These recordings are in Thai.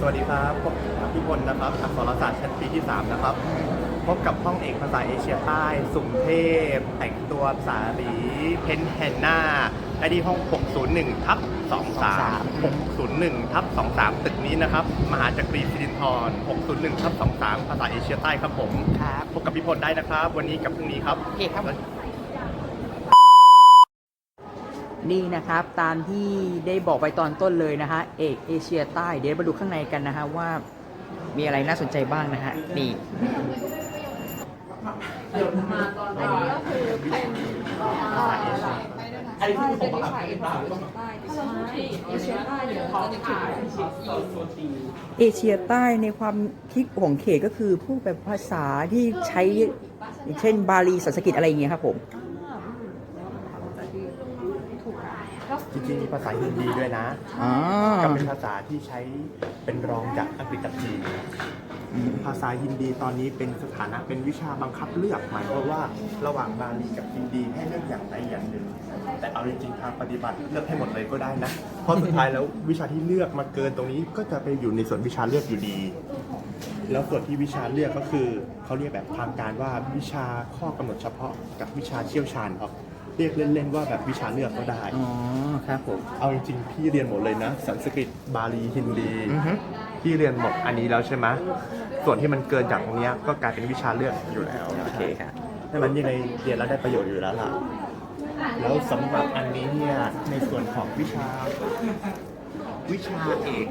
สวัสดีครับพบกับพี่พลนะครับอักษรศาสตร์ชั้นปีที่ 3 นะครับ พบกับห้องเอกภาษาเอเชียใต้ สุ่มเทพ แต่งตัวภาษาหลีเพ้นท์แฮนนาไอดีห้อง 601 ทับ 23 601 ทับ 23 ตึกนี้นะครับ มหาจักรีสิรินทร 601 ทับ 23 ภาษาเอเชียใต้ครับผม ครับ พบกับพี่พลได้นะครับ วันนี้กับพรุ่งนี้ครับ โอเคครับ นี่นะครับ ตามที่ได้บอกไปตอนต้นเลยนะฮะเอกเอเชียใต้เดี๋ยวมาดูข้างในกันนะฮะว่ามีอะไรน่าสนใจบ้างนะฮะนี่อันนี้ก็คือเป็นอันนี้คือของขายเอเชียใต้ใช่เอเชียใต้เดี๋ยวเขาจะขายเอเชียใต้ในความคิดของเขตก็คือพวกแบบภาษาที่ใช้อย่างเช่นบาลีสันสกฤตอะไรอย่างเงี้ยครับผม จริงๆมีภาษาฮินดีด้วยนะอ๋อก็เป็นภาษาที่ใช้เป็นรองจากอังกฤษกับจีน ภาษาฮินดีตอนนี้เป็นสถานะเป็นวิชาบังคับเลือกหมายความว่าระหว่างบาลีกับฮินดีให้เลือกอย่างใดอย่างหนึ่ง แต่เอาจริงๆทางปฏิบัติเลือกให้หมดเลยก็ได้นะ เพราะสุดท้ายแล้ววิชาที่เลือกมาเกินตรงนี้ก็จะไปอยู่ในส่วนวิชาเลือกอยู่ดี แล้วส่วนที่วิชาเลือกก็คือเขาเรียกแบบทางการว่าวิชาข้อกำหนดเฉพาะกับวิชาเชี่ยวชาญครับ เรียกเล่นๆว่าแบบวิชาเลือกก็ได้ อ๋อครับผม เอาจริงๆพี่เรียนหมดเลยนะ สันสกฤตบาลีฮินดีอือฮึ พี่เรียนหมดอันนี้แล้วใช่ไหมส่วนที่มันเกินจากตรงเนี้ยก็กลายเป็นวิชาเลือกอยู่แล้ว โอเคครับให้มันยังไงเรียนแล้วได้ประโยชน์อยู่แล้วล่ะ แล้วสำหรับอันนี้เนี่ยในส่วนของวิชา วิชาเอก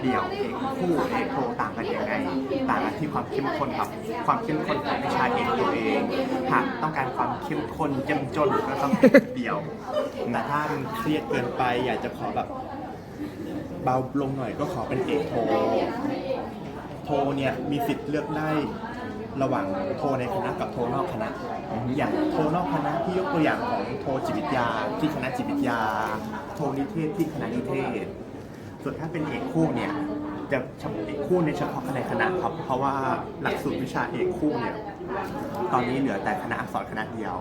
เดี่ยวเอกคู่เอกโทต่างกันยังไงต่างกันที่ความเข้มข้นครับ ความเข้มข้นของวิชาเอกตัวเองหากต้องการความเข้มข้นเจ้มจนก็ต้องเอกเดี่ยวแต่ถ้ามันเครียดเกินไป อยากจะขอแบบเบาลงหน่อยก็ขอเป็นเอกโทโทเนี่ยมีสิทธิ์เลือกได้ระหว่างโทในคณะกับโทนอกคณะ อย่างโทนอกคณะที่ยกตัวอย่างของโทจิตวิทยาที่คณะจิตวิทยา โทนิเทศที่คณะนิเทศ ส่วนถ้าเป็นเอกคู่เนี่ยจะเฉพาะเอกคู่ในเฉพาะในคณะครับ เพราะว่าหลักสูตรวิชาเอกคู่เนี่ยตอนนี้เหลือแต่คณะอักษรคณะเดียว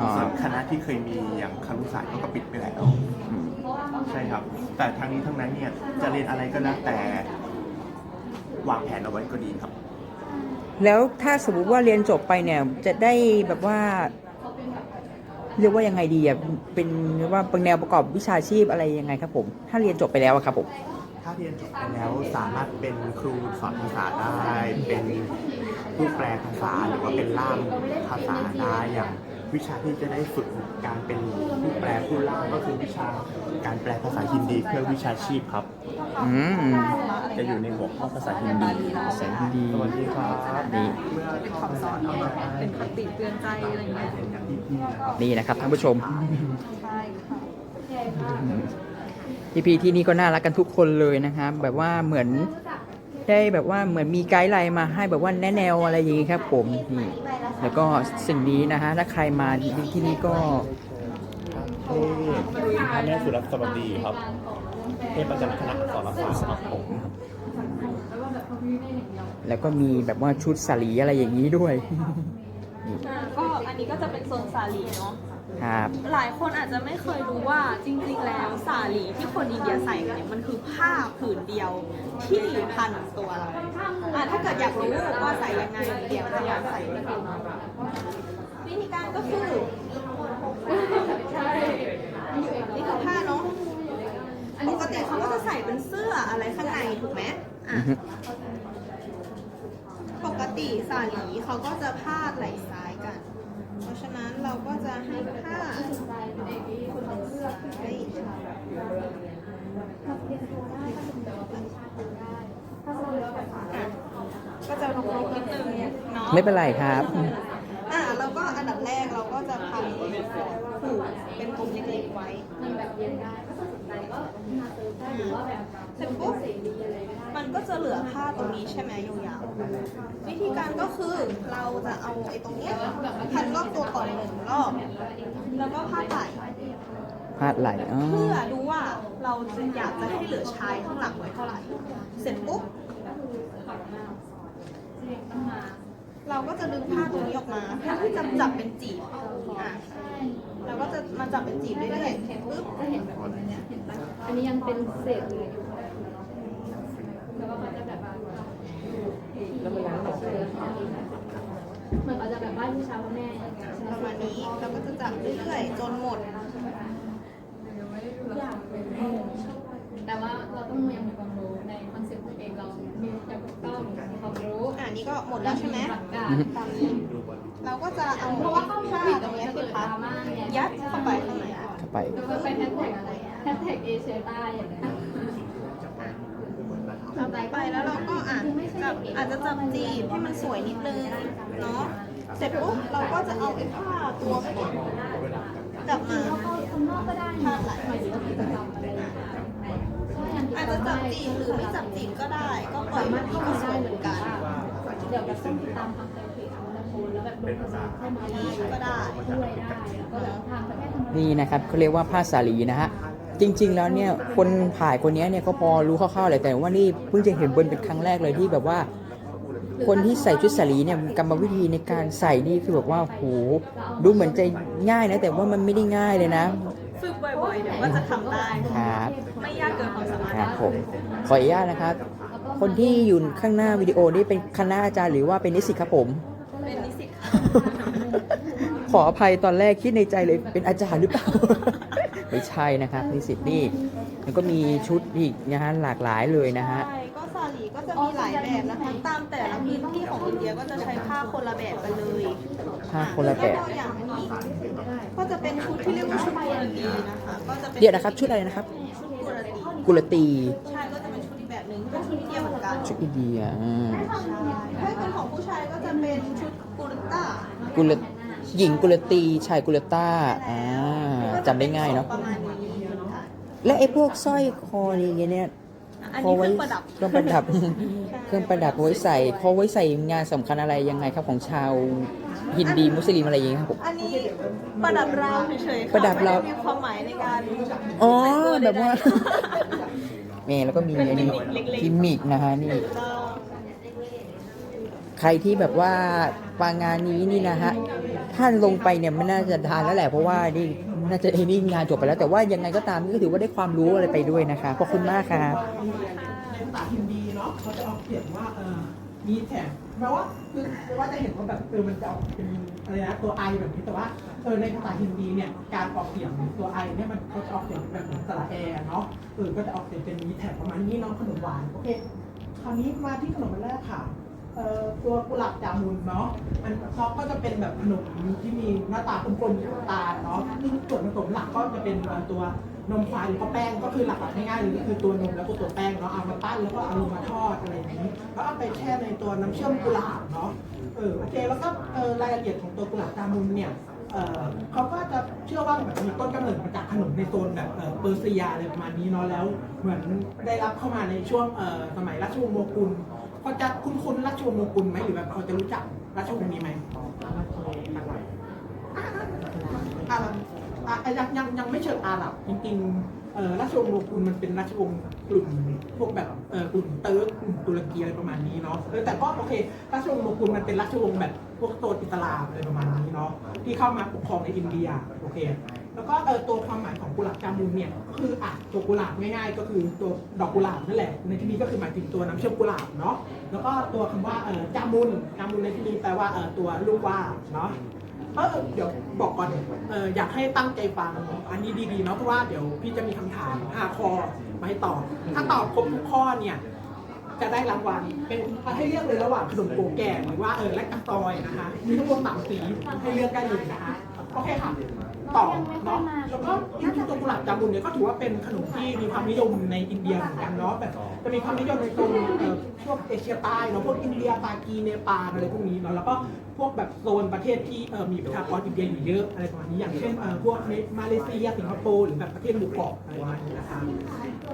อ๋อส่วนคณะที่เคยมีอย่างครุศาสตร์ก็ปิดไปแล้ว อืม ใช่ครับ แต่ทางนี้ทั้งนั้นเนี่ยจะเรียนอะไรก็แล้วแต่วางแผนเอาไว้ก็ดีครับ แล้วถ้าสมมติว่าเรียนจบไปเนี่ย จะได้แบบว่า เรียกว่ายังไงดีอะเป็นว่าเป็นแนวประกอบวิชาชีพอะไรยังไงครับผม ถ้าเรียนจบไปแล้วอะครับผม ถ้าเรียนจบไปแล้วสามารถเป็นครูสอนภาษาได้เป็น ผู้แปลภาษาหรือว่าเป็นล่ามภาษาได้อย่างวิชาที่จะได้ฝึกการเป็นผู้แปลผู้ล่ามก็คือวิชาการแปลภาษาฮินดีเพื่อวิชาชีพครับ อืมจะอยู่ในหัวข้อภาษาฮินดีภาษาฮินดีสวัสดีครับนี่เป็นคำสอนเอาแบบเป็นคติเตือนใจอะไรเงี้ยอย่างที่พี่นะครับนี่นะครับท่านผู้ชมใช่ค่ะพี่พีที่นี่ก็น่ารักกันทุกคนเลยนะครับแบบว่าเหมือน ได้แบบว่าเหมือนมีไกด์ไลน์มาให้แบบว่าแนะแนวอะไรอย่างงี้ครับผมนี่แล้วก็สิ่งนี้นะฮะถ้าใครมาที่นี่ก็เทพพระแม่สุรัสวดีครับเทพประจำคณะอักษรศาสตร์ครับผมแล้วก็มีแบบว่าชุดสาลีอะไรอย่างนี้ด้วยอ่าก็อันนี้ก็จะเป็นโซนสาลีเนาะ ครับ หลายคนอาจจะไม่เคยรู้ว่าจริงๆ แล้วสาลีที่คนอินเดียใส่กันเนี่ยมันคือผ้าผืนเดียวที่พันตัวเราอะถ้าเกิดอยากรู้ว่าใส่ยังไงเดี๋ยวจะอยากใส่ให้ดูวิธีการก็คือนี่คือผ้าเนาะปกติเขาก็จะใส่เป็นเสื้ออะไรข้างในถูกไหมอะปกติสาลีเขาก็จะพาดไหล่ซ้าย ฉะนั้นเราก็จะให้ค่าก็จะรกๆนิดนึงเนาะไม่เป็นไรครับ อ่าแล้วก็อันดับแรกเราก็จะทำผูกเป็นกลมเล็กๆไว้เสร็จปุ๊บมันก็ จะเหลือผ้าตรงนี้ใช่ไหมยาวๆวิธีการก็คือเราจะเอาไอ้ตรงเนี้ยพันรอบตัวก่อนหนึ่งรอบแล้วก็ผ้าไหล่พาดไหลอ๋อเพื่อดูว่าเราจะอยากจะให้เหลือชายข้างหลังไว้เท่าไหร่ เสร็จปุ๊บเราก็จะดึงผ้าตรงนี้ออกมาเพื่อที่จะจับเป็นจีบอะเราก็จะมาจับเป็นจีบเรื่อยๆปุ๊บอันนี้ยังเป็นเศษเหลืออยู่ นี้เราก็จะจับเรื่อยๆจนหมดแต่ว่าเราต้องยังมีความรู้ในคอนเซ็ปต์ตัวเองเรามียังต้องมีความรู้อ่านี่ก็หมดแล้วใช่ไหมหลักการตามนี้เราก็จะเอาเพราะว่าข้อมูลผ้าผิดตตรรงงเนี้นี้ยเกิที่ดพัดบราม่าเนี่ยยัดเข้าไปข้างในก่อนเข้าไปคือมันเป็นแฮชแท็กอะไรแฮชแท็กเอเชียใต้อย่างเงี้ยจับไปแล้วเราก็อะจับอาจจะจับจีบให้มันสวยนิดนึงเนาะ เสร็จปุ๊บเราก็จะเอาไอ้ผ้าตัวกลับมาคนนอกก็ได้พาดไหลมายถึงว่ากิจกรรมอะไรอย่างเงี้ยใช่อางที่อาจจะจับจีบหรือไม่จับจีบก็ได้ ก็ปล่อยมันก็สวยเหมือนกันเดี๋ยวแบบต้องติดตามทางเพจของแต่โพสแล้วแบบลงภาษาเข้ามาได้ช่วยได้แล้วก็ทางประเทศนี่นะครับเขาเรียกว่าผ้าสาลีนะฮะจริง ๆ แล้วเนี่ยคนถ่ายคนนี้เนี่ยก็พอรู้คร่าวๆเลยแต่ว่านี่เพิ่งจะเห็นบนเป็นครั้งแรกเลยที่แบบว่า คนที่ใส่ชุดสาลีเนี่ยกรรมวิธีในการใส่นี่คือแบบว่าโหดูเหมือนจะง่ายนะ แต่ว่ามันไม่ได้ง่ายเลยนะฝึกบ่อยๆเดี๋ยวก็จะทำได้ครับไม่ยากเกินความสามารถครับผมขออนุญาตนะครับ คนที่อยู่ข้างหน้าวิดีโอนี่เป็นคณะอาจารย์หรือว่าเป็นนิสิตครับผม เป็นนิสิตค่ะขออภัยตอนแรกคิดในใจเลยเป็นอาจารย์หรือเปล่าไม่ใช่นะครับนิสิตนี่แล้วก็มีชุดอีกนะฮะหลากหลายเลยนะฮะใช่ ก็ซาลีก็จะมีหลายแบบนะคะตามแต่ละพื้นที่ของอินเดียก็จะใช้ผ้าคนละแบบกันเลยผ้าคนละแบบ ก็อย่างอันนี้ก็จะเป็นชุดที่เรียกว่าชุดกุรตีนะคะก็จะเป็นเดี๋ยวนะครับ ชุดอะไรนะครับ ชุดกุรตีกุลตีใช่ก็จะเป็นชุดอีกแบบหนึ่งเป็นชุดอินเดียเหมือนกันชุดอินเดียอ่าใช่ถ้าเป็นของผู้ชายก็จะเป็นชุดกุรต้ากุลหญิงกุลตีชายกุลต้าอ่าจำได้ง่ายเนาะประมาณนี้เหมือนกันและไอ้พวกสร้อยคอนี่ไงเนี่ย อันนี้เครื่องประดับ เครื่องประดับ เครื่องประดับไว้ใส่เขาไว้ใส่งานสำคัญอะไรยังไงครับของชาวฮินดีมุสลิมอะไรอย่างเงี้ยครับผม อันนี้ประดับราวเฉยๆค่ประดับราว ไม่ได้มีความหมายในการอ๋อแต่งตัวแบบว่าใดแม่แล้วก็มีเป็นอันนี้กิมมิคเล็กๆกิมมิกนะฮะนี่ๆก็ใครที่แบบว่าปางงานนี้นี่นะฮะท่านลงไปเนี่ยไม่น่าจะทานแล้วแหละเพราะว่านี่ น่าจะไอ้นี่งานจบไปแล้ว แต่ว่ายังไงก็ตามนี่ก็ถือว่าได้ความรู้อะไรไปด้วยนะคะขอบคุณมากครับในภาษาฮินดีเนาะเขาจะเอาเขียนว่าเออมีแถมแปลว่าคือแปลว่าจะเห็นว่าแบบเออมันจะออกเป็นอะไรนะตัวไอแบบนี้แต่ว่าเออในภาษาฮินดีเนี่ยการออกเสียงตัวไอเนี่ยมันเขาจะออกเสียงแบบเหมือนสระแอร์เนาะเออก็จะออกเสียงเป็นมีแถบประมาณนี้เนาะขนมหวานโอเคคราวนี้มาที่ขนมอันแรกค่ะ เอ่อตัวกุหลาบจามุนเนาะมันเขาก็จะเป็นแบบขนมที่มีหน้าตากลมๆอยู่ตาเนาะซึ่งส่วนผสมหลักก็จะเป็นตัวนมควายหรือก็แป้งก็คือหลักๆง่ายๆเลยก็คือตัวนมแล้วก็ตัวแป้งเนาะเอามาปั้นแล้วก็เอาลงมาทอดอะไรอย่างนี้แล้วเอาไปแช่ในตัวน้ำเชื่อมกุหลาบเนาะเออโอเคแล้วก็เออรายละเอียดของตัวกุหลาบจามุนเนี่ยเขาก็จะเชื่อว่าแบบมีต้นกำเนิดมาจากขนมในโซนแบบเปอร์เซียอะไรประมาณนี้เนาะแล้ว เหมือนได้รับเข้ามาในช่วงสมัยราชวงศ์โมกุล เขาจะคุ้นๆราชวงศ์โมกุลไหมหรือแบบเขาจะรู้จักราชวงศ์นี้ไหมอาหรับอะยังยังยังไม่เชิงอาหรับจริงๆเอ่อราชวงศ์โมกุลมันเป็นราชวงศ์ กลุ่มพวกแบบเอ่อกลุ่มเติร์กกลุ่มตุรกีอะไรประมาณนี้เนาะเออแต่ก็โอเคราชวงศ์โมกุลมันเป็นราชวงศ์แบบพวกโซนอิสลามอะไรประมาณนี้เนาะที่เข้ามาปกครองในอินเดียโอเค แล้วก็เออตัวความหมายของกุหลาบจามุนเนี่ยก็คืออะตัวกุหลาบง่ายๆ ก็คือตัวดอกกุหลาบนั่นแหละในที่นี้ก็คือหมายถึงตัวน้ำเชื่อมกุหลาบเนาะแล้วก็ตัวคำว่าเออจามุนจามุนในที่นี้แปลว่าเออตัวลูกว่าเนาะเออเดี๋ยวบอกก่อนเอออยากให้ตั้งใจฟังอันนี้ดีๆเนาะเพราะว่าเดี๋ยวพี่จะมีคำถามห้าข้อ มาให้ตอบ ถ้าตอบครบทุกข้อเนี่ยจะได้รางวัลเป็นให้เลือกเลยระหว่างขนมโกแก่หรือว่าเออและกระตอยนะคะ มีทั้งหมดสามสีให้เลือกได้เลยนะคะโอเคค่ะต่อเนาะแล้วก็จริงๆตัวกุหลาบจามุนเนี่ยก็ถือว่าเป็นขนมที่มีความนิยมในอินเดียเหมือนกันเนาะแบบ จะมีความนิยมในโซนเอ่อช่วงเอเชียใต้เนาะพวกอินเดียปากีเนปาลอะไรพวกนี้เนาะแล้วก็พวกแบบโซนประเทศที่เอ่อมีประชากรอินเดียอยู่เยอะอะไรประมาณนี้อย่างเช่นเอ่อพวกมาเลเซียสิงคโปร์หรือแบบประเทศหมู่เกาะอะไรประมาณนี้นะคะ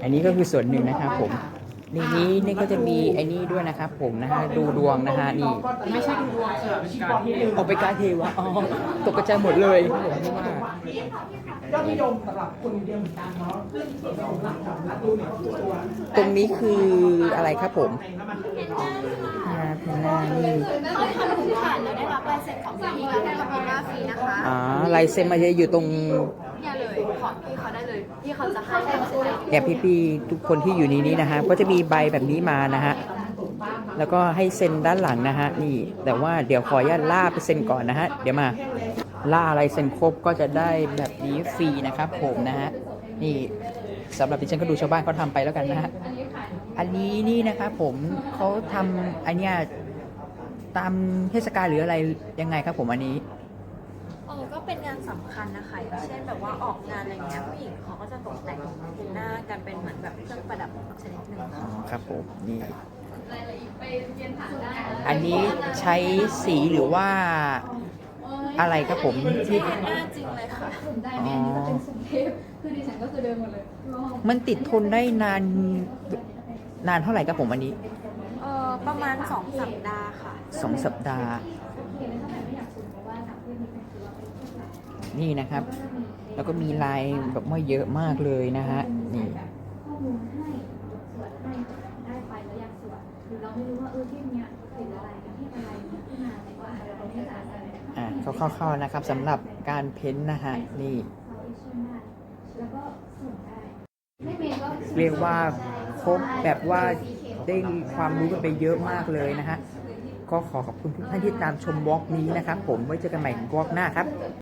อันนี้ก็คือส่วนหนึ่งนะครับผมในนี้นี่ก็จะมีไอ้นี่ด้วยนะครับผมนะฮะดูดวงนะฮะนี่ไม่ใช่ดูดวงเออชี้กองที่หนึ่งเอาไปการเทวะอ๋อตกกระจายหมดเลยครับผมที่ว่า ยอดนิยมสำหรับคนอินเดียเหมือนกันเนาะซึ่งส่วนของหลักของรัฐดูเนี่ยก็คือตัวตรงนี้คืออะไรครับผมในน้ำมันเลยเนาะฮาพนานี่เขาทำทุกผ่านแล้วได้รับลายเซ็นของพี่กับทำพินาฟรีนะคะ อ๋อลายเซ็นมาจะอยู่ตรงเนี่ยเลย ขอพี่เขาได้เลยพี่เขาจะให้ลายเซ็นเนี่ยพี่ๆทุกคนที่อยู่ในนี้นะฮะก็จะมีใบแบบนี้มานะฮะแล้วก็ให้เซ็นด้านหลังนะฮะนี่ แต่ว่าเดี๋ยวขออนุญาตล่าไปเซ็นก่อนนะฮะเดี๋ยวมา ล่าลายเซ็นครบก็จะได้แบบนี้ฟรีนะครับผมนะฮะนี่สำหรับดิฉันก็ดูชาวบ้านเขาทำไปแล้วกันนะฮะอันนี้นี่นะครับผมเขาทำอันเนี้ยตามเทศกาลหรืออะไรยังไงครับผมอันนี้เออก็เป็นงานสำคัญนะคะอย่างเช่นแบบว่าออกงานอะไรเงี้ยผู้หญิงเขาก็จะตกแต่งหน้ากันเป็นเหมือนแบบเครื่องประดับชนิดหนึ่งอ๋ค่ะอครับผมนี่อันนี้ใช้สีหรือว่า อะไรครับผมที่หน้าจริงเลยค่ะอ๋อคือดิฉันก็คือเดินหมดเลย มันติดทนได้นานนานเท่าไหร่ครับผมอันนี้เออประมาณ2สัปดาห์ค่ะสองสัปดาห์ นี่นะครับ แล้วก็มีลายแบบว่าเยอะมากเลยนะฮะนี่ ไม่รู้ว่าเออที่เนี้ยติดอะไรกันที่อะไรที่มาแต่ว่าเรไม่ได้อะไรอะเข้าๆนะครับสำหรับการเพ้นท์นะฮะนี่ แล้วก็ส่งได้ไม่เมนก็เรียกว่าครบแบบว่าได้ความรู้กันไปเยอะมากเลยนะฮะก็ขอขอบคุณทุกท่านที่ตามชมวอล์กนี้นะครับ ผมไว้เจอกันใหม่วอล์กหน้าครับ